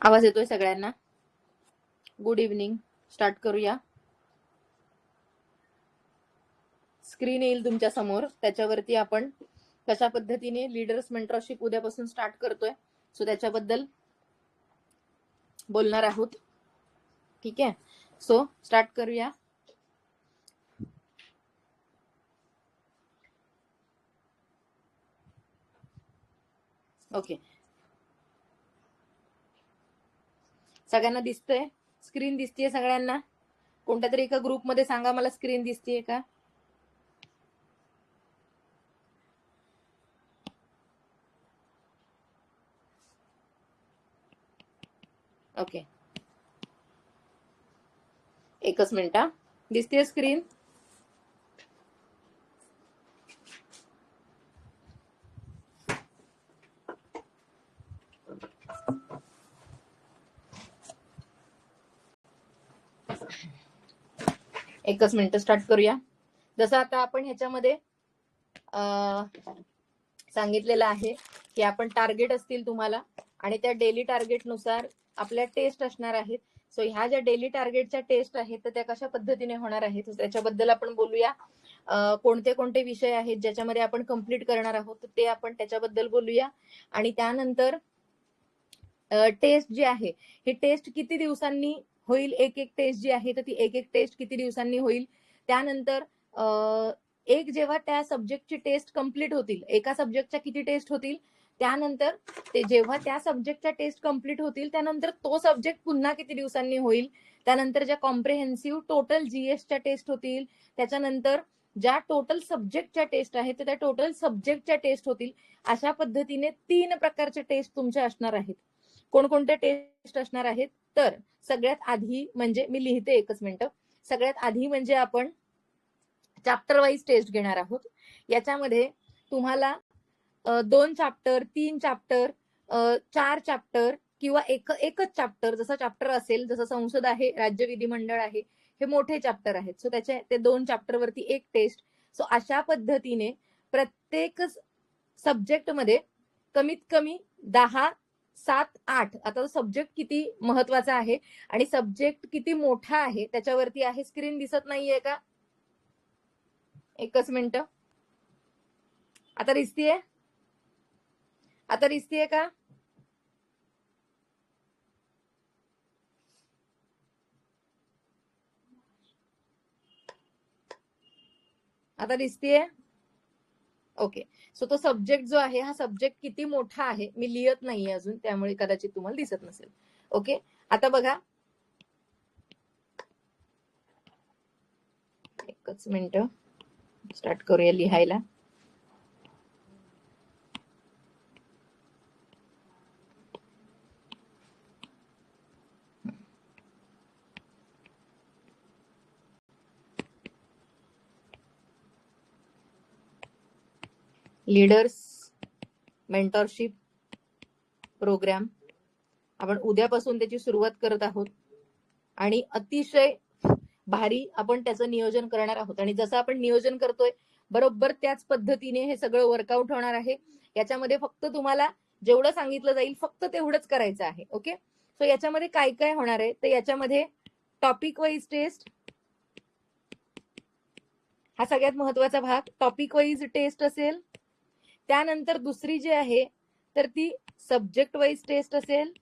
आवाज येतोय सगळ्यांना? गुड इव्हनिंग स्टार्ट करूया. स्क्रीन येईल तुमच्यासमोर. त्याच्यावरती आपण कशा पद्धतीने लीडर्स मेंटरशिप उद्यापासून स्टार्ट करतोय? सो त्याच्याबद्दल बोलणार आहोत. ठीक आहे? सो स्टार्ट करूया. ओके सगळ्यांना दिसतंय. स्क्रीन दिसतीये सगळ्यांना. कोणत्या तरी एका ग्रुपमध्ये सांगा मला स्क्रीन दिसतीये का? ओके एकच मिनिट दिसते दिसतीये स्क्रीन एकच मिनिट स्टार्ट करूया. जसं आता आपण ह्याच्यामध्ये सांगितलेलं आहे की आपण टार्गेट असतील तुम्हाला आणि त्या डेली टार्गेटनुसार आपल्या टेस्ट असणार आहेत. सो ह्या ज्या डेली टार्गेटच्या टेस्ट आहेत तर त्या कशा पद्धतीने होणार आहेत? त्याच्याबद्दल आपण बोलूया. कोणते कोणते विषय आहेत ज्याच्यामध्ये आपण कंप्लीट करणार आहोत तर ते आपण त्याच्याबद्दल बोलूया. आणि त्यानंतर टेस्ट जी आहे ही टेस्ट किती दिवसांनी होईल एक एक टेस्ट जी आहे तर ती एक एक टेस्ट किती दिवसांनी होईल? त्यानंतर एक जेव्हा त्या सब्जेक्टची टेस्ट कंप्लीट होतील एका सब्जेक्टच्या किती टेस्ट होतील? त्यानंतर ते जेव्हा त्या सब्जेक्टच्या टेस्ट कंप्लीट होतील त्यानंतर तो सब्जेक्ट पुन्हा किती दिवसांनी होईल? त्यानंतर ज्या कॉम्प्रिहेन्सिव्ह टोटल जीएसच्या टेस्ट होतील त्याच्यानंतर ज्या टोटल सब्जेक्टच्या टेस्ट आहेत तर त्या टोटल सब्जेक्टच्या टेस्ट होतील. अशा पद्धतीने तीन प्रकारचे टेस्ट तुमचे असणार आहेत. कोणकोणते टेस्ट असणार आहेत? तर सगळ्यात आधी म्हणजे मी लिहिते एकच मिनिट. सगळ्यात आधी म्हणजे आपण चॅप्टर वाईज टेस्ट घेणार आहोत. याच्यामध्ये तुम्हाला दोन चॅप्टर तीन चॅप्टर चार चॅप्टर किंवा एक एकच चॅप्टर जसं चॅप्टर असेल जसं संसद आहे राज्य विधिमंडळ आहे हे मोठे चॅप्टर आहेत. सो त्याचे ते दोन चॅप्टरवरती एक टेस्ट सो अशा पद्धतीने प्रत्येक सब्जेक्टमध्ये कमीत कमी दहा सात आठ. आता सब्जेक्ट किती महत्त्वाचा आहे आणि सब्जेक्ट किती मोठा आहे त्याच्यावरती आहे स्क्रीन दिसत नाहीये का? एकच मिनिट. आता दिसतीये आता दिसतीये का? आता दिसतीये ओके सो तो सब्जेक्ट जो आहे हा सब्जेक्ट किती मोठा आहे मी लिहित नाहीये अजून त्यामुळे कदाचित तुम्हाला दिसत नसेल. ओके आता बघा. एकच मिनिट. स्टार्ट करूया लिहायला. लीडर्स मेंटॉरशिप प्रोग्राम आपण उद्यापासून त्याची सुरुवात करत आहोत. आणि अतिशय भारी आपण त्याचं नियोजन करणार आहोत. आणि जसं आपण नियोजन करतोय बरोबर त्याच पद्धतीने हे सगळं वर्कआउट होणार आहे. याच्यामध्ये फक्त तुम्हाला जेवढं सांगितलं जाईल फक्त तेवढंच करायचं आहे. ओके सो याच्यामध्ये काय काय होणार आहे? तर याच्यामध्ये टॉपिक वाईज टेस्ट हा सगळ्यात महत्त्वाचा भाग. टॉपिक वाईज टेस्ट असेल त्यानंतर दुसरी जी आहे तर ती सब्जेक्ट वाईज टेस्ट असेल.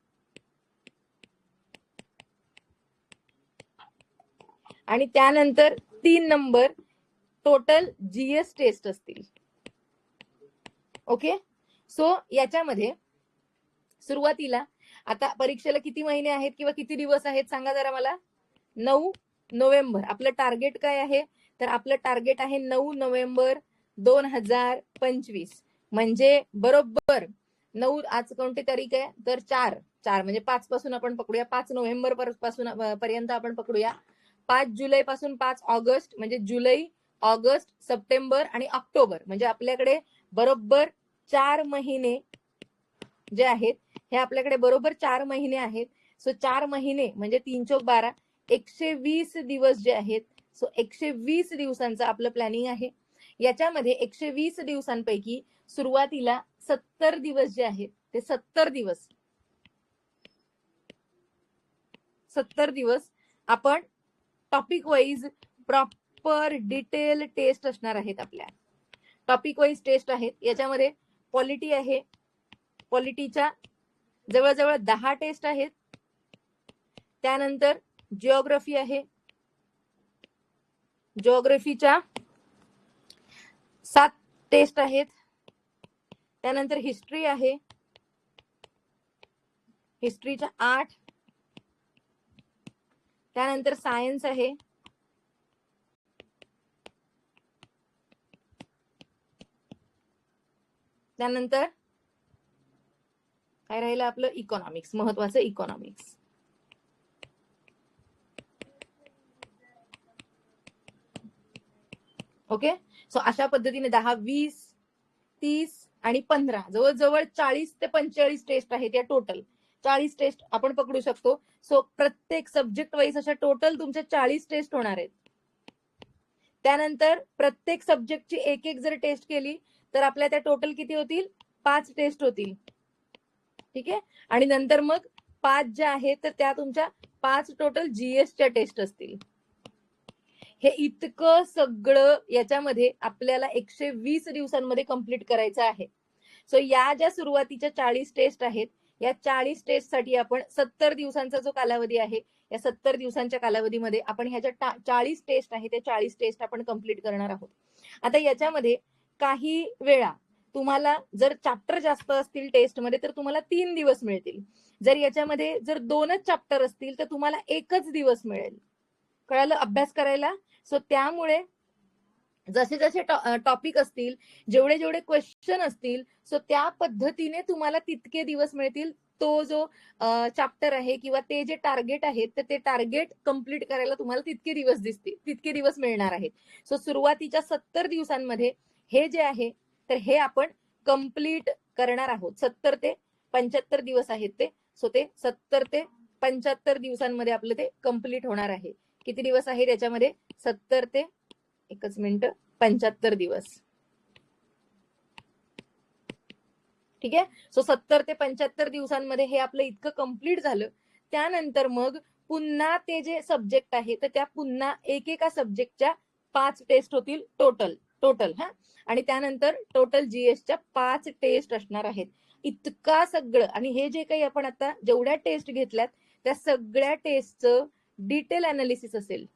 आणि त्यानंतर तीन नंबर टोटल जीएस टेस्ट असतील. ओके सो याच्यामध्ये सुरुवातीला आता परीक्षेला किती महिने आहेत किंवा किती दिवस आहेत सांगा जरा मला. नऊ नोव्हेंबर. आपलं टार्गेट काय आहे? तर आपलं टार्गेट आहे नऊ नोव्हेंबर दोन हजार पंचवीस. म्हणजे बरोबर नऊ आज कोणती तारीख आहे? तर चार. चार म्हणजे पाच पासून आपण पकडूया. पाच नोव्हेंबरपासून पर्यंत आपण पकडूया. पाच जुलै पासून पाच ऑगस्ट म्हणजे जुलै ऑगस्ट सप्टेंबर आणि ऑक्टोबर म्हणजे आपल्याकडे बरोबर चार महिने जे आहेत हे आपल्याकडे बरोबर चार महिने आहेत. सो चार महिने म्हणजे तीन चौक बारा. एकशे वीस दिवस जे आहेत सो एकशे वीस दिवसांचं आपलं प्लॅनिंग आहे. याच्यामध्ये एकशे वीस दिवसांपैकी सुरुवातीला सत्तर दिवस जे आहेत ते सत्तर दिवस. सत्तर दिवस आपण topic wise proper detail test असणार आहेत आपल्या. टॉपिक वाईज टेस्ट आहेत. याच्यामध्ये पॉलिटी आहे. पॉलिटीच्या जवळजवळ दहा टेस्ट आहेत. त्यानंतर जिओग्राफी आहे. जिओग्राफीच्या सात टेस्ट आहेत. त्यानंतर हिस्ट्री आहे. हिस्ट्रीच्या आठ. त्यानंतर सायन्स आहे. त्यानंतर काय राहिलं आपलं? इकॉनॉमिक्स महत्वाचं इकॉनॉमिक्स ओके सो अशा पद्धतीने दहा वीस तीस आणि पंधरा. जवळजवळ चाळीस ते पंचेचाळीस टेस्ट आहेत या टोटल चाळीस टेस्ट आपण पकडू शकतो. सो प्रत्येक सब्जेक्ट वाईज अशा टोटल तुमच्या चाळीस टेस्ट होणार आहेत. त्यानंतर प्रत्येक सब्जेक्टची एक एक जर टेस्ट केली तर आपल्या त्या टोटल किती होतील? पाच टेस्ट होतील. ठीक आहे? आणि नंतर मग पाच ज्या आहेत तर त्या तुमच्या पाच टोटल जीएसच्या टेस्ट असतील. हे इतकं सगळं याच्यामध्ये आपल्याला एकशे वीस दिवसांमध्ये कंप्लीट करायचं आहे. सो या ज्या सुरुवातीच्या चाळीस टेस्ट आहेत या चाळीस टेस्टसाठी आपण सत्तर दिवसांचा जो कालावधी आहे या सत्तर दिवसांच्या कालावधीमध्ये आपण ह्या ज्या चाळीस टेस्ट आहे त्या चाळीस टेस्ट आपण कंप्लीट करणार आहोत. आता याच्यामध्ये काही वेळा तुम्हाला जर चॅप्टर जास्त असतील टेस्टमध्ये तर तुम्हाला तीन दिवस मिळतील. जर याच्यामध्ये जर दोनच चॅप्टर असतील तर तुम्हाला एकच दिवस मिळेल. कळालं अभ्यास करायला? सो त्यामुळे जसे जसे टॉपिक असतील जेवढे जेवढे क्वेश्चन असतील सो त्या पद्धतीने तुम्हाला तितके दिवस मिळतील तो जो चॅप्टर आहे किंवा ते जे टार्गेट आहेत तर ते टार्गेट कंप्लीट करायला तुम्हाला तितके दिवस दिसतील तितके दिवस मिळणार आहेत. सो सुरुवातीच्या सत्तर दिवसांमध्ये हे जे आहे तर हे आपण कंप्लीट करणार आहोत. सत्तर ते पंच्याहत्तर दिवस आहेत ते. सो ते सत्तर ते पंच्याहत्तर दिवसांमध्ये आपलं ते कंप्लीट होणार आहे. किती दिवस आहे त्याच्यामध्ये? सत्तर ते एकच मिनिट पंच्याहत्तर दिवस. ठीक आहे? सो सत्तर ते पंच्याहत्तर दिवसांमध्ये हे आपलं इतकं कंप्लीट झालं. त्यानंतर मग पुन्हा ते जे सब्जेक्ट आहे तर त्या पुन्हा एकेका सब्जेक्टच्या पाच टेस्ट होतील टोटल टोटल हा? आणि त्यानंतर टोटल जीएसच्या पाच टेस्ट असणार आहेत. इतका सगळं आणि हे जे काही आपण आता जेवढ्या टेस्ट घेतल्यात त्या सगळ्या टेस्टचं डिटेल अनालिसिस असेल.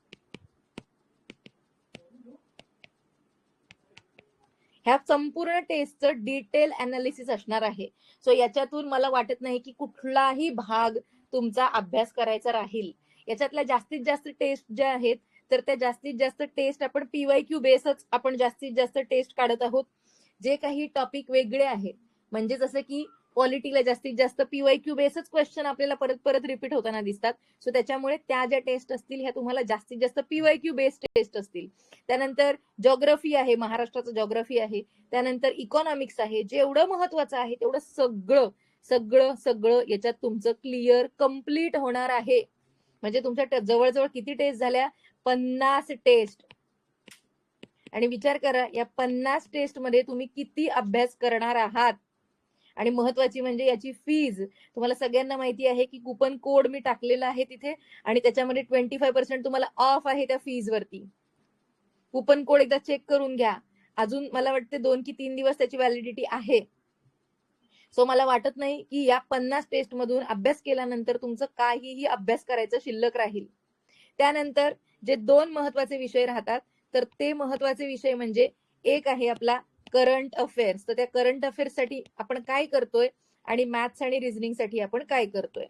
ह्या संपूर्ण टेस्टचं डिटेल अनालिसिस असणार आहे. सो याच्यातून मला वाटत नाही की कुठलाही भाग तुमचा अभ्यास करायचा राहील. याच्यातल्या जास्तीत जास्त टेस्ट ज्या आहेत तर त्या जास्तीत जास्त टेस्ट आपण पीवाय क्यू बेसच आपण जास्तीत जास्त टेस्ट काढत आहोत. जे काही टॉपिक वेगळे आहेत. म्हणजे जसं की क्वालिटीला जास्तीत जास्त पीवाय क्यू बेसच क्वेश्चन आपल्याला परत परत रिपीट होताना दिसतात. सो त्याच्यामुळे त्या ज्या टेस्ट असतील ह्या तुम्हाला जास्तीत जास्त पीवाय क्यू बेस्ड टेस्ट असतील. त्यानंतर जॉग्रफी आहे महाराष्ट्राचं जॉग्रफी आहे. त्यानंतर इकॉनॉमिक्स आहे. जेवढं महत्वाचं आहे तेवढं सगळं सगळं सगळं याच्यात तुमचं क्लिअर कंप्लीट होणार आहे. म्हणजे तुमच्या जवळजवळ किती टेस्ट झाल्या? पन्नास टेस्ट आणि विचार करा या पन्नास टेस्टमध्ये तुम्ही किती अभ्यास करणार आहात? आणि महत्वाची म्हणजे याची फीज तुम्हाला सगळ्यांना माहिती आहे की कुपन कोड मी टाकलेला आहे तिथे आणि त्याच्यामध्ये ट्वेंटी फाय पर्सेंट तुम्हाला ऑफ आहे त्या फीज वरती. कुपन कोड एकदा चेक करून घ्या. अजून मला वाटते दोन की तीन दिवस त्याची व्हॅलिडिटी आहे. सो मला वाटत नाही की या पन्नास टेस्ट मधून अभ्यास केल्यानंतर तुमचं काहीही अभ्यास करायचं शिल्लक राहील. त्यानंतर जे दोन महत्त्वाचे विषय राहतात तर ते महत्त्वाचे विषय म्हणजे एक आहे आपला करंट अफेअर्स तर त्या करंट अफेअर्ससाठी आपण काय करतोय? आणि मॅथ्स आणि रिझनिंगसाठी आपण काय करतोय?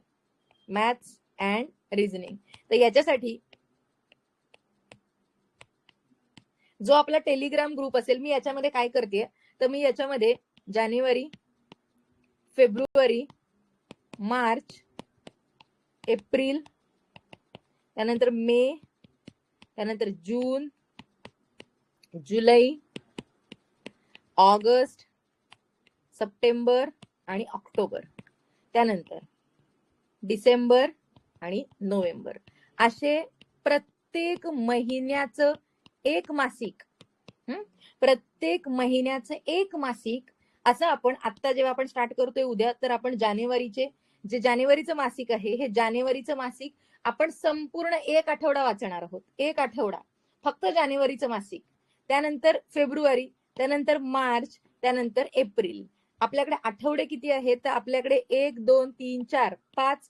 Maths and reasoning. तर याच्यासाठी जो आपला टेलिग्राम ग्रुप असेल मी याच्यामध्ये काय करते? तर मी याच्यामध्ये जानेवारी फेब्रुवारी मार्च एप्रिल त्यानंतर मे त्यानंतर जून जुलै ऑगस्ट सप्टेंबर आणि ऑक्टोबर. त्यानंतर डिसेंबर आणि नोव्हेंबर. असे प्रत्येक महिन्याचं एक मासिक प्रत्येक महिन्याचं एक मासिक असं आपण आता जेव्हा आपण स्टार्ट करतोय उद्या तर आपण जानेवारीचे जे जानेवारीचं मासिक आहे हे जानेवारीचं मासिक आपण संपूर्ण एक आठवडा वाचणार आहोत. एक आठवडा. फक्त जानेवारीचं मासिक. त्यानंतर फेब्रुवारी त्यानंतर मार्च त्यानंतर एप्रिल. आपल्याकडे आठवडे किती आहेत? तर आपल्याकडे एक दोन तीन चार पाच.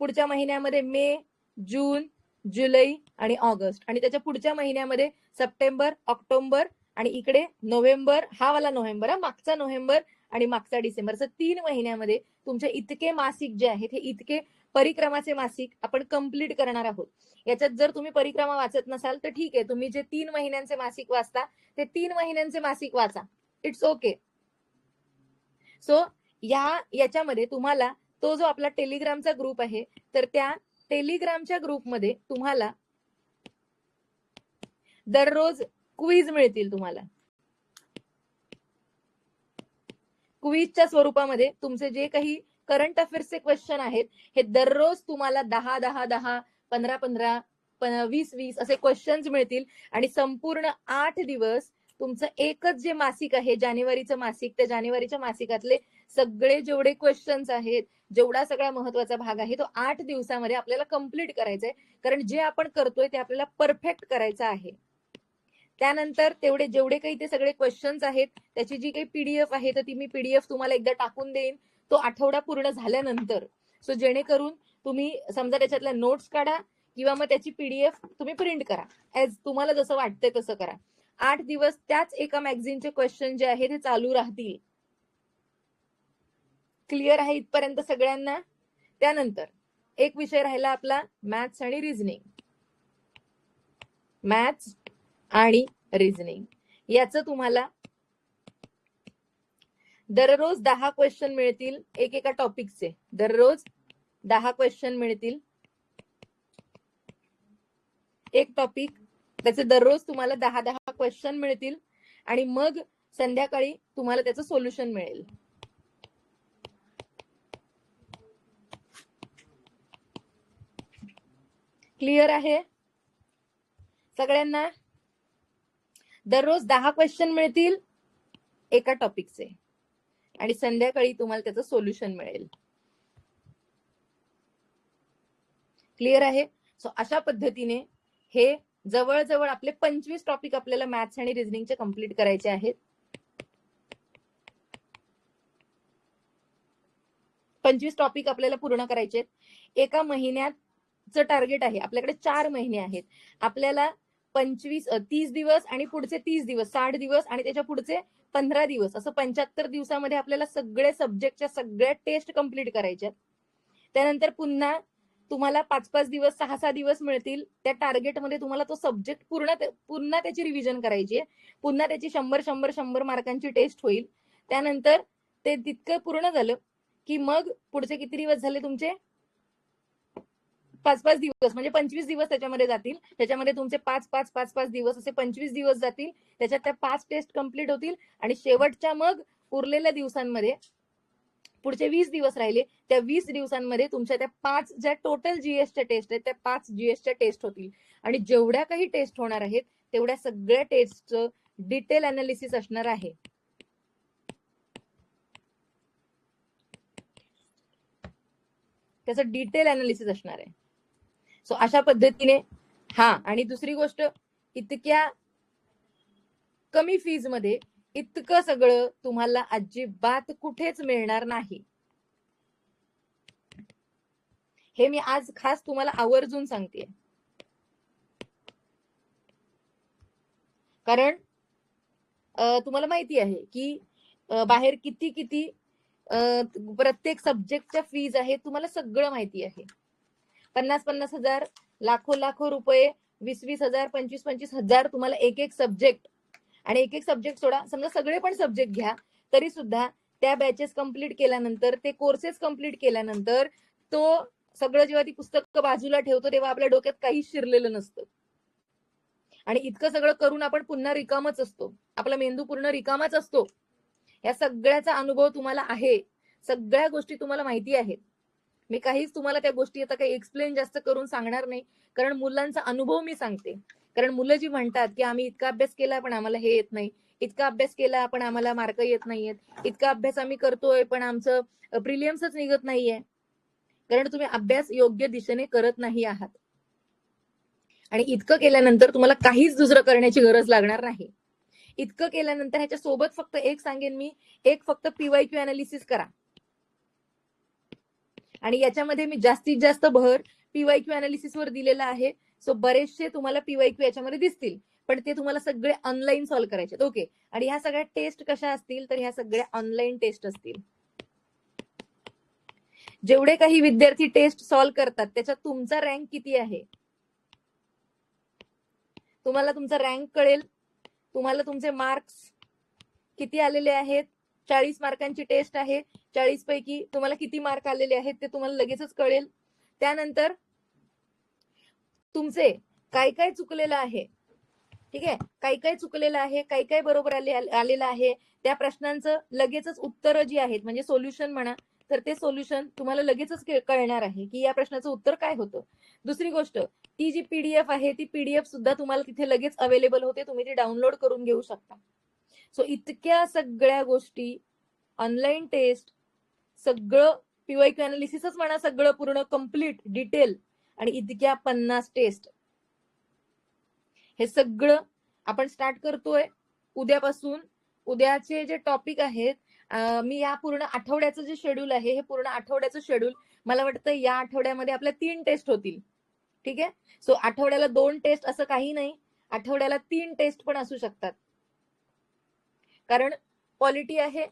पुढच्या महिन्यामध्ये मे जून जुलै आणि ऑगस्ट. आणि त्याच्या पुढच्या महिन्यामध्ये सप्टेंबर ऑक्टोबर आणि इकडे नोव्हेंबर. हा वाला नोव्हेंबर हा मागचा नोव्हेंबर आणि मागचा डिसेंबर. असं तीन महिन्यामध्ये तुमचे इतके मासिक जे आहेत हे इतके परिक्रमाचे मासिक आपण कंप्लीट करणार आहोत. याच्यात जर तुम्ही परिक्रमा वाचत नसाल तर ठीक आहे. तुम्ही जे तीन महिन्यांचे मासिक वाचता ते तीन महिन्यांचे मासिक वाचा. इट्स ओके सो या याच्यामध्ये तुम्हाला तो जो आपला टेलिग्रामचा ग्रुप आहे तर त्या टेलिग्रामच्या ग्रुपमध्ये तुम्हाला दररोज क्वीज मिळतील तुम्हाला. क्वीजच्या स्वरूपामध्ये तुमचे जे काही करंट अफेअर्सचे क्वेश्चन आहेत. हे दररोज तुम्हाला दहा दहा दहा पंधरा पंधरा वीस वीस असे क्वेश्चन्स मिळतील. आणि संपूर्ण आठ दिवस तुमचं एकच जे मासिक आहे जानेवारीचं मासिक त्या जानेवारीच्या मासिकातले सगळे जेवढे क्वेश्चन्स आहेत जेवढा सगळा महत्त्वाचा भाग आहे तो आठ दिवसामध्ये आपल्याला कंप्लीट करायचा आहे कारण जे आपण करतोय ते आपल्याला परफेक्ट करायचं आहे. त्यानंतर तेवढे जेवढे काही ते सगळे क्वेश्चन्स आहेत त्याची जी काही पीडीएफ आहे तर ती मी पीडीएफ तुम्हाला एकदा टाकून देईन. तो आठवडा पूर्ण झाल्यानंतर. सो जेणेकरून तुम्ही समजा त्याच्यातल्या नोट्स काढा किंवा मग त्याची पीडीएफ तुम्ही प्रिंट करा. ऍज तुम्हाला जसं वाटतंय तसं करा. आठ दिवस त्याच एका मॅगझिनचे क्वेश्चन जे आहे ते चालू राहतील. क्लिअर आहे इथपर्यंत सगळ्यांना? त्यानंतर एक विषय राहिला आपला मॅथ्स आणि रिझनिंग मॅथ्स आणि रिझनिंग याचं तुम्हाला दररोज दहा क्वेश्चन मिळतील एक एका टॉपिकचे दररोज दहा क्वेश्चन मिळतील एक टॉपिक त्याचे दररोज तुम्हाला दहा दहा क्वेश्चन मिळतील आणि मग संध्याकाळी तुम्हाला त्याचं सोल्युशन मिळेल. क्लिअर आहे? सगळ्यांना? दररोज दहा क्वेश्चन मिळतील एका टॉपिकचे आणि संध्याकाळी तुम्हाला त्याचं सोल्युशन मिळेल. क्लिअर आहे? सो अशा पद्धतीने हे जवळजवळ आपले पंचवीस टॉपिक आपल्याला मॅथ्स आणि रिझनिंगचे कंप्लीट करायचे आहेत. पंचवीस टॉपिक आपल्याला पूर्ण करायचे आहेत. एका महिन्याचं टार्गेट आहे. आपल्याकडे चार महिने आहेत. आपल्याला पंचवीस तीस दिवस आणि पुढचे तीस दिवस साठ दिवस आणि त्याच्या पुढचे पंधरा दिवस असं पंच्याहत्तर दिवसामध्ये आपल्याला सगळे सब्जेक्टच्या सगळ्या टेस्ट कंप्लीट करायच्या त्यानंतर पुन्हा तुम्हाला पाच पाच दिवस सहा सहा दिवस मिळतील. त्या टार्गेटमध्ये तुम्हाला तो सब्जेक्ट पूर्ण पुन्हा त्याची रिव्हिजन करायची आहे. पुन्हा त्याची शंभर शंभर शंभर मार्कांची टेस्ट होईल. त्यानंतर ते तितकं पूर्ण झालं की मग पुढचे किती दिवस झाले तुमचे? पाच पाच दिवस म्हणजे पंचवीस दिवस त्याच्यामध्ये जातील. त्याच्यामध्ये तुमचे पाच पाच पाच पाच दिवस असे पंचवीस दिवस जातील. त्याच्यात त्या पाच टेस्ट कंप्लीट होतील आणि शेवटच्या मग उरलेल्या दिवसांमध्ये पुढचे वीस दिवस राहिले त्या वीस दिवसांमध्ये तुमच्या त्या पाच ज्या टोटल जीएसच्या टेस्ट आहेत त्या पाच जीएसच्या टेस्ट होतील. आणि जेवढ्या काही टेस्ट होणार आहेत तेवढ्या सगळ्या टेस्टचं डिटेल अनालिसिस असणार आहे. त्याचं डिटेल अनालिसिस असणार आहे. सो अशा पद्धतीने हा आणि दुसरी गोष्ट इतक्या कमी फीजमध्ये इतकं सगळं तुम्हाला अजिबात कुठेच मिळणार नाही. हे मी आज खास तुम्हाला आवर्जून सांगते कारण तुम्हाला माहिती आहे की बाहेर किती किती प्रत्येक सब्जेक्टच्या फीज आहे तुम्हाला सगळं माहिती आहे. पन्नास पन्नास हजार लाखो लाखो रुपये वीस वीस हजार पंचवीस पंचवीस हजार तुम्हाला एक एक सब्जेक्ट आणि एक एक सब्जेक्ट सोडा. समजा सगळे पण सब्जेक्ट घ्या तरी सुद्धा त्या बॅचेस कंप्लीट केल्यानंतर ते कोर्सेस कंप्लीट केल्यानंतर तो सगळं जेव्हा ती पुस्तक बाजूला ठेवतो तेव्हा आपल्या डोक्यात काही शिरलेलं नसतं. आणि इतकं सगळं करून आपण पुन्हा रिकामच असतो. आपला मेंदू पूर्ण रिकामाच असतो. या सगळ्याचा अनुभव तुम्हाला आहे. सगळ्या गोष्टी तुम्हाला माहिती आहेत. मी काहीच तुम्हाला त्या गोष्टी आता काही एक्सप्लेन जास्त करून सांगणार नाही. कारण मुलांचा अनुभव मी सांगते. कारण मुलं जी म्हणतात की आम्ही इतका अभ्यास केला पण आम्हाला हे येत नाही. इतका अभ्यास केला पण आम्हाला मार्क येत नाहीयेत. इतका अभ्यास आम्ही करतोय पण आमचं प्रिलियम्सच निघत नाहीये. कारण तुम्ही अभ्यास योग्य दिशेने करत नाही आहात. आणि इतकं केल्यानंतर तुम्हाला काहीच दुसरं करण्याची गरज लागणार नाही. इतकं केल्यानंतर ह्याच्या सोबत फक्त एक सांगेन मी. एक फक्त पीवाय क्यू अनालिसिस करा. आणि याच्यामध्ये मी जास्तीत जास्त भर पीवाय क्यू अनालिसिस वर दिलेला आहे. सो बरेचसे तुम्हाला पीवाय क्यू याच्यामध्ये दिसतील पण ते तुम्हाला सगळे ऑनलाईन सॉल्व्ह करायचे ओके आणि ह्या सगळ्या टेस्ट कशा असतील तर ह्या सगळ्या ऑनलाईन टेस्ट असतील. जेवढे काही विद्यार्थी टेस्ट सॉल्व्ह करतात त्याच्यात तुमचा रँक किती आहे? तुम्हाला तुमचा रँक कळेल. तुम्हाला तुमचे मार्क्स किती आलेले आहेत? चाळीस मार्कांची टेस्ट आहे. चाळीस पैकी तुम्हाला किती मार्क आलेले आहेत ते तुम्हाला लगेचच कळेल. त्यानंतर तुमचे काय काय चुकलेलं आहे? ठीक आहे? काय काय चुकलेलं आहे? काय काय बरोबर आले आलेलं आहे? त्या प्रश्नांचं लगेचच उत्तरं जी आहेत म्हणजे सोल्युशन म्हणा तर ते सोल्युशन तुम्हाला लगेचच कळणार आहे की या प्रश्नाचं उत्तर काय होतं. दुसरी गोष्ट ती जी पीडीएफ आहे ती पीडीएफ सुद्धा तुम्हाला तिथे लगेच अवेलेबल होते तुम्ही ती डाउनलोड करून घेऊ शकता. सो इतक्या सगळ्या गोष्टी ऑनलाईन टेस्ट सगळं पीवाय अनालिसिसच म्हणा सगळं पूर्ण कंप्लीट डिटेल आणि इतक्या पन्नास टेस्ट हे सगळं आपण स्टार्ट करतोय उद्यापासून. उद्याचे जे टॉपिक आहेत मी या पूर्ण आठवड्याचं जे शेड्यूल आहे हे पूर्ण आठवड्याचं शेड्यूल मला वाटतं या आठवड्यामध्ये आपल्या तीन टेस्ट होतील. ठीक आहे? सो आठवड्याला दोन टेस्ट असं काही नाही. आठवड्याला तीन टेस्ट पण असू शकतात. कारण क्वालिटी आहे.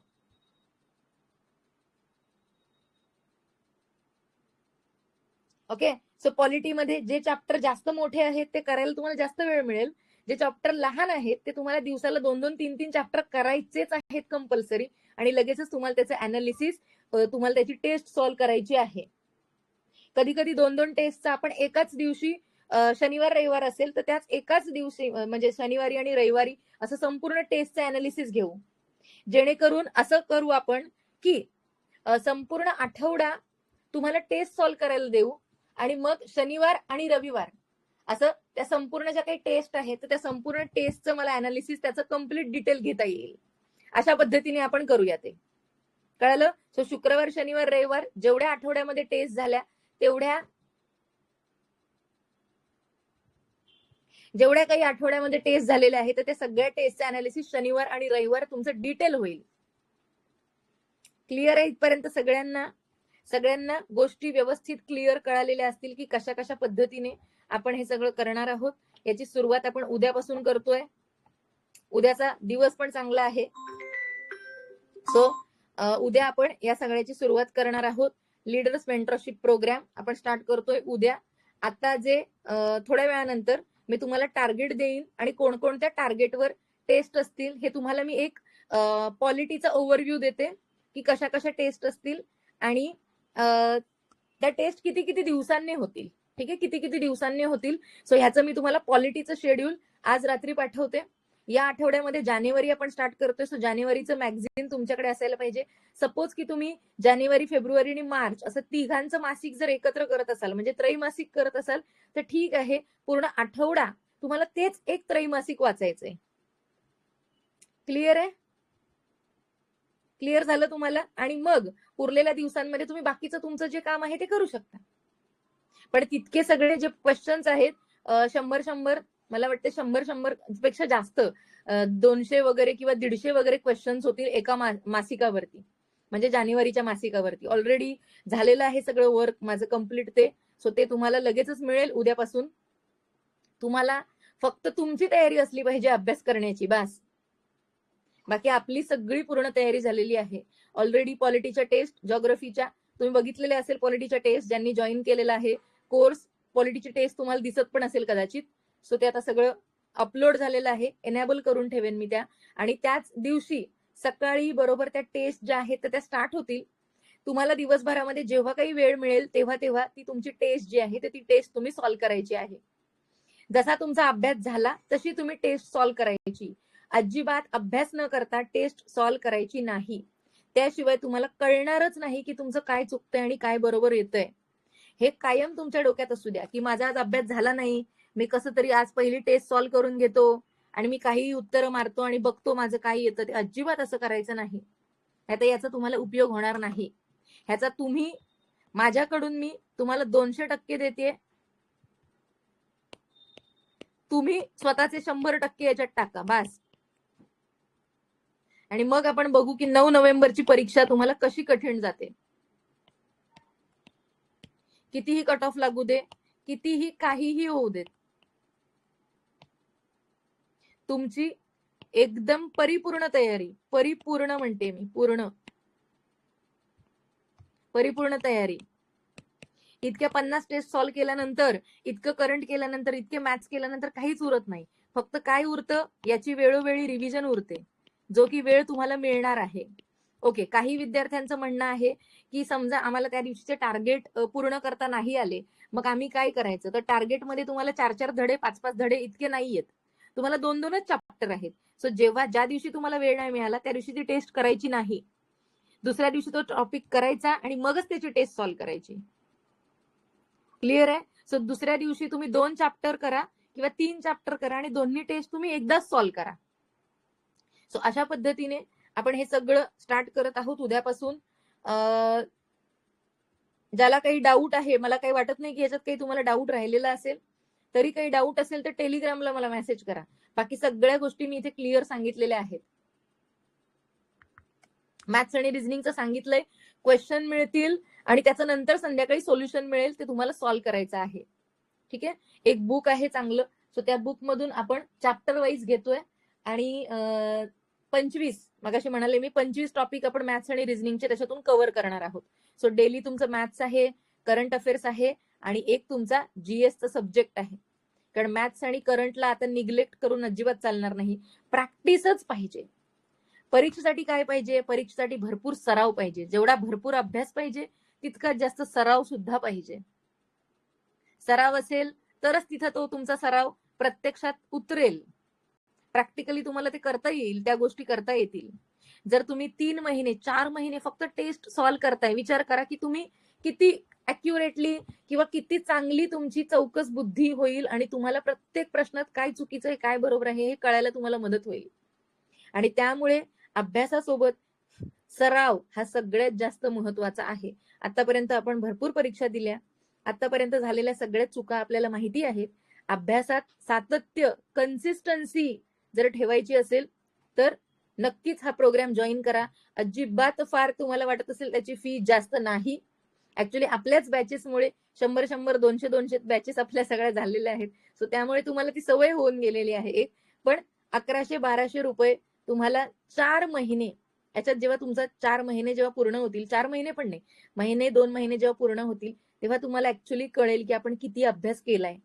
ओके सो क्वालिटीमध्ये जे चॅप्टर जास्त मोठे आहेत ते करायला तुम्हाला जास्त वेळ मिळेल. जे चॅप्टर लहान आहेत ते तुम्हाला दिवसाला दोन दोन तीन तीन चॅप्टर करायचेच आहेत कंपल्सरी आणि लगेचच तुम्हाला त्याचं अनालिसिस तुम्हाला त्याची टेस्ट सॉल्व्ह करायची आहे. कधी कधी दोन दोन टेस्टचा आपण एकाच दिवशी शनिवार रविवार असेल तर त्याच एकाच दिवशी म्हणजे शनिवारी आणि रविवारी असं संपूर्ण टेस्टचं अनालिसिस घेऊ. जेणेकरून असं करू आपण की संपूर्ण आठवडा तुम्हाला टेस्ट सॉल्व्ह करायला देऊ आणि मग शनिवार आणि रविवार असं त्या संपूर्ण ज्या काही टेस्ट आहेत तर त्या संपूर्ण टेस्टचं मला अनालिसिस त्याचं कंप्लीट डिटेल घेता येईल. अशा पद्धतीने आपण करूया ते. कळलं? सो शुक्रवार शनिवार रविवार जेवढ्या आठवड्यामध्ये टेस्ट झाल्या तेवढ्या जेवढ्या काही आठवड्यामध्ये टेस्ट झालेल्या आहेत तर त्या सगळ्या टेस्टचे अनालिसिस शनिवार आणि रविवार तुमचं डिटेल होईल. क्लिअर आहे इथपर्यंत सगळ्यांना? सगळ्यांना गोष्टी व्यवस्थित क्लिअर कळालेल्या असतील की कशा कशा पद्धतीने आपण हे सगळं करणार आहोत? याची सुरुवात आपण उद्यापासून करतोय. उद्याचा दिवस पण चांगला आहे. सो उद्या आपण या सगळ्याची सुरुवात करणार आहोत. लीडर्स मेंटरशिप प्रोग्राम आपण स्टार्ट करतोय उद्या. आता जे थोड्या वेळानंतर मी तुम्हाला टार्गेट देईन आणि कोणकोणत्या टार्गेटवर टेस्ट असतील हे तुम्हाला मी एक पॉलिटीचा ओव्हरव्ह्यू देते की कशा कशा टेस्ट असतील आणि त्या टेस्ट किती किती दिवसांनी होतील. ठीक आहे? किती किती दिवसांनी होतील? सो ह्याचं मी तुम्हाला पॉलिटीचं शेड्यूल आज रात्री पाठवते. या आठवड्यामध्ये जानेवारी आपण स्टार्ट करतोय सो जानेवारीचं मॅगझिन तुमच्याकडे असायला पाहिजे. सपोज की तुम्ही जानेवारी फेब्रुवारी आणि मार्च असं तिघांचं मासिक जर एकत्र करत असाल म्हणजे त्रैमासिक करत असाल तर ठीक आहे. पूर्ण आठवडा तुम्हाला तेच एक त्रैमासिक वाचायचंय. क्लिअर आहे? क्लिअर झालं तुम्हाला? आणि मग उरलेल्या दिवसांमध्ये तुम्ही बाकीचं तुमचं जे काम आहे ते करू शकता. पण तितके सगळे जे क्वेश्चन्स आहेत शंभर शंभर मला वाटतं शंभर शंभरपेक्षा जास्त दोनशे वगैरे किंवा दीडशे वगैरे क्वेश्चन्स होतील एका मासिकावरती. म्हणजे जानेवारीच्या मासिकावरती. ऑलरेडी झालेलं आहे सगळं वर्क माझं कंप्लीट ते. सो ते तुम्हाला लगेचच मिळेल उद्यापासून. तुम्हाला फक्त तुमची तयारी असली पाहिजे अभ्यास करण्याची बस. बाकी आपली सगळी पूर्ण तयारी झालेली आहे. ऑलरेडी पॉलिटीच्या टेस्ट जॉग्रफीच्या तुम्ही बघितलेले असेल पॉलिटीच्या टेस्ट ज्यांनी जॉईन केलेला आहे. कोर्स पॉलिटीची टेस्ट तुम्हाला दिसत पण असेल कदाचित. सो ते आता सगळं अपलोड झालेलं आहे. एनेबल करून ठेवेन मी त्या. आणि त्याच दिवशी सकाळी बरोबर त्या टेस्ट ज्या आहेत तर त्या स्टार्ट होतील. तुम्हाला दिवसभरामध्ये जेव्हा काही वेळ मिळेल तेव्हा तेव्हा ती तुमची टेस्ट जी आहे तर ती टेस्ट तुम्ही सॉल्व्ह करायची आहे. जसा तुमचा अभ्यास झाला तशी तुम्ही टेस्ट सॉल्व्ह करायची. अजिबात अभ्यास न करता टेस्ट सॉल्व्ह करायची नाही. त्याशिवाय तुम्हाला कळणारच नाही की तुमचं काय चुकतंय आणि काय बरोबर येतंय. हे कायम तुमच्या डोक्यात असू द्या. की माझा आज अभ्यास झाला नाही मी कसं तरी आज पहिली टेस्ट सॉल्व्ह करून घेतो आणि मी काही उत्तरं मारतो आणि बघतो माझं काय येतं ते अजिबात असं करायचं नाही. आता याचा तुम्हाला उपयोग होणार नाही. ह्याचा तुम्ही माझ्याकडून मी तुम्हाला दोनशे टक्के देते तुम्ही स्वतःचे शंभर टक्के याच्यात टाका बास. आणि मग आपण बघू की नऊ नोव्हेंबरची परीक्षा तुम्हाला कशी कठीण जाते. कितीही कट ऑफ लागू दे कितीही काहीही होऊ देत तुमची एकदम परिपूर्ण तयारी परिपूर्ण म्हणते मी पूर्ण. परिपूर्ण तयारी. इतक्या पन्नास टेस्ट सॉल्व्ह केल्यानंतर इतकं करंट केल्यानंतर इतके मॅथ्स केल्यानंतर काहीच उरत नाही. फक्त काय उरतं? याची वेळोवेळी रिव्हिजन उरते. जो की वेळ तुम्हाला मिळणार आहे. ओके काही विद्यार्थ्यांचं म्हणणं आहे की समजा आम्हाला त्या दिवशीचे टार्गेट पूर्ण करता नाही आले मग आम्ही काय करायचं? तर टार्गेटमध्ये तुम्हाला चार चार धडे पाच पाच धडे इतके नाही आहेत. तुम्हाला दोन दोनच चॅप्टर आहेत. सो जेव्हा ज्या दिवशी तुम्हाला वेळ नाही मिळाला त्या दिवशी ती टेस्ट करायची नाही. दुसऱ्या दिवशी तो टॉपिक करायचा आणि मगच त्याची टेस्ट सॉल्व्ह करायची. क्लिअर आहे? सो दुसऱ्या दिवशी तुम्ही दोन चॅप्टर करा किंवा तीन चॅप्टर करा आणि दोन्ही टेस्ट तुम्ही एकदाच सॉल्व्ह करा. सो अशा पद्धतीने आपण हे सगळं स्टार्ट करत आहोत उद्यापासून. ज्याला काही डाऊट आहे मला काही वाटत नाही की याच्यात काही तुम्हाला डाऊट राहिलेला असेल तरी काही डाऊट असेल तर टेलिग्रामला मला मेसेज करा. बाकी सगळ्या गोष्टी मी इथे क्लिअर सांगितलेल्या आहेत. मॅथ्स आणि रिझनिंगचं सांगितलंय. क्वेश्चन मिळतील आणि त्याचं नंतर संध्याकाळी सोल्युशन मिळेल ते तुम्हाला सॉल्व्ह करायचं आहे. ठीक आहे? एक बुक आहे चांगलं. सो त्या बुक मधून आपण चॅप्टर वाईज घेतोय. आणि पंचवीस. मगाशी म्हणाले मी पंचवीस टॉपिक आपण मॅथ्स आणि रिझनिंगचे त्याच्यातून कव्हर करणार आहोत. सो डेली तुमचं मॅथ्स आहे करंट अफेअर्स आहे आणि एक तुमचा जीएसचा सब्जेक्ट आहे. कारण मॅथ्स आणि करंटला आता निग्लेक्ट करून अजिबात चालणार नाही. प्रॅक्टिसच पाहिजे. परीक्षेसाठी काय पाहिजे? परीक्षेसाठी भरपूर सराव पाहिजे. जेवढा भरपूर अभ्यास पाहिजे तितका जास्त सराव सुद्धा पाहिजे. सराव असेल तरच तिथं तो तुमचा सराव प्रत्यक्षात उतरेल. प्रॅक्टिकली तुम्हाला ते करता येईल त्या गोष्टी करता येतील. जर तुम्ही तीन महिने चार महिने फक्त टेस्ट सॉल्व्ह करताय विचार करा की तुम्ही किती अॅक्युरेटली किंवा किती चांगली तुमची चौकस बुद्धी होईल आणि तुम्हाला प्रत्येक प्रश्नात काय चुकीचं आहे काय बरोबर आहे हे कळायला तुम्हाला मदत होईल. आणि त्यामुळे अभ्यासासोबत सराव हा सगळ्यात जास्त महत्त्वाचा आहे. आतापर्यंत आपण भरपूर परीक्षा दिल्या. आतापर्यंत झालेल्या सगळ्या चुका आपल्याला माहिती आहेत. अभ्यासात सातत्य कन्सिस्टन्सी जर ठेवायची असेल तर नक्कीच हा प्रोग्राम जॉईन करा. अजिबात फार तुम्हाला वाटत असेल त्याची फी जास्त नाही. ऍक्च्युली आपल्याच बॅचेसमुळे शंभर शंभर दोनशे दोनशे बॅचेस आपल्या सगळ्या झालेल्या आहेत. सो त्यामुळे तुम्हाला ती सवय होऊन गेलेली आहे एक. पण अकराशे बाराशे रुपये तुम्हाला चार महिने याच्यात जेव्हा तुमचा चार महिने जेव्हा पूर्ण होतील चार महिने पण नाही महिने दोन महिने जेव्हा पूर्ण होतील तेव्हा तुम्हाला ऍक्च्युली कळेल की आपण किती अभ्यास केलाय.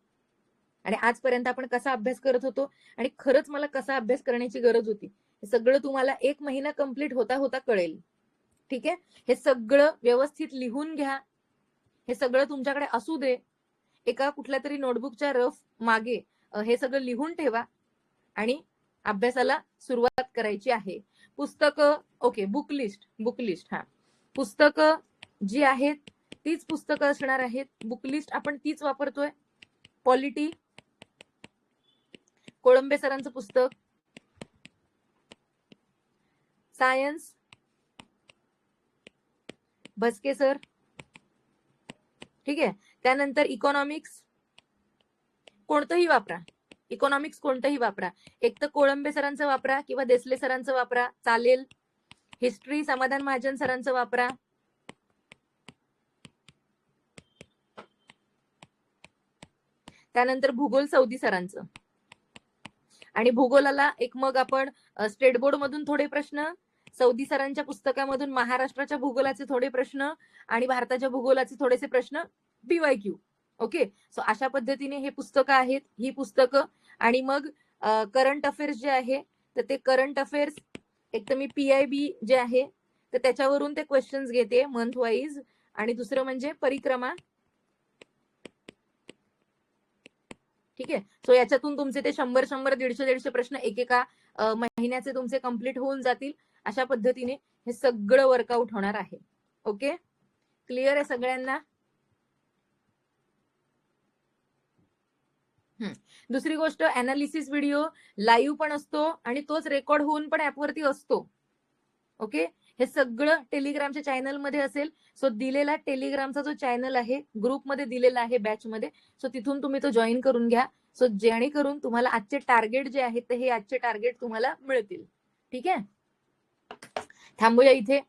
आणि आजपर्यंत आपण कसा अभ्यास करत होतो आणि खरंच मला कसा अभ्यास करण्याची गरज होती हे सगळं तुम्हाला एक महिना कंप्लीट होता होता कळेल. ठीक आहे? हे सगळं व्यवस्थित लिहून घ्या. हे सगळं तुमच्याकडे असू दे. एका कुठल्या तरी नोटबुकच्या रफ मागे हे सगळं लिहून ठेवा आणि अभ्यासाला सुरुवात करायची आहे. पुस्तकं okay book list book list हा. पुस्तकं जी आहेत तीच पुस्तकं असणार आहेत. बुक लिस्ट आपण तीच वापरतोय. पॉलिटी कोळंबे सरांचं पुस्तक. सायन्स. भस्के सर. ठीक आहे. त्यानंतर इकॉनॉमिक्स. कोणतंही वापरा. इकॉनॉमिक्स कोणतंही वापरा. एक तर कोळंबे सरांचं वापरा किंवा देसले सरांचं वापरा. चालेल. हिस्ट्री समाधान महाजन सरांचं वापरा. त्यानंतर भूगोल सौदी सरांचं. आणि भूगोलाला एक मग आपण स्टेट बोर्ड मधून थोडे प्रश्न सौदी सरांच्या पुस्तकामधून महाराष्ट्राच्या भूगोलाचे थोडे प्रश्न आणि भारताच्या भूगोलाचे थोडेसे प्रश्न बीवाय क्यू ओके? सो अशा पद्धतीने हे पुस्तकं आहेत ही पुस्तकं. आणि मग करंट अफेअर्स जे आहे तर ते करंट अफेअर्स एक तर मी पी आय बी जे आहे तर त्याच्यावरून ते क्वेश्चन्स घेते मंथ वाईज आणि दुसरं म्हणजे परिक्रमा. ठीक आहे? सो याच्यातून तुमचे ते शंभर शंभर दीडशे दीडशे प्रश्न एकेका महिन्याचे तुमचे कंप्लीट होऊन जातील. अशा पद्धतीने हे सगळं वर्कआउट होणार आहे. ओके क्लिअर आहे सगळ्यांना? दुसरी गोष्ट अनालिसिस व्हिडिओ लाईव्ह पण असतो आणि तोच रेकॉर्ड होऊन पण ऍपवरती असतो. ओके हे सगळं टेलिग्रामच्या चॅनलमध्ये असेल. सो दिलेला टेलिग्रामचा जो चॅनल आहे ग्रुपमध्ये दिलेला आहे बॅचमध्ये सो तिथून तुम्ही तो जॉईन करून घ्या. सो जेणेकरून तुम्हाला आजचे टार्गेट जे आहेत ते हे आजचे टार्गेट तुम्हाला मिळतील. ठीक आहे? थांबूया इथे.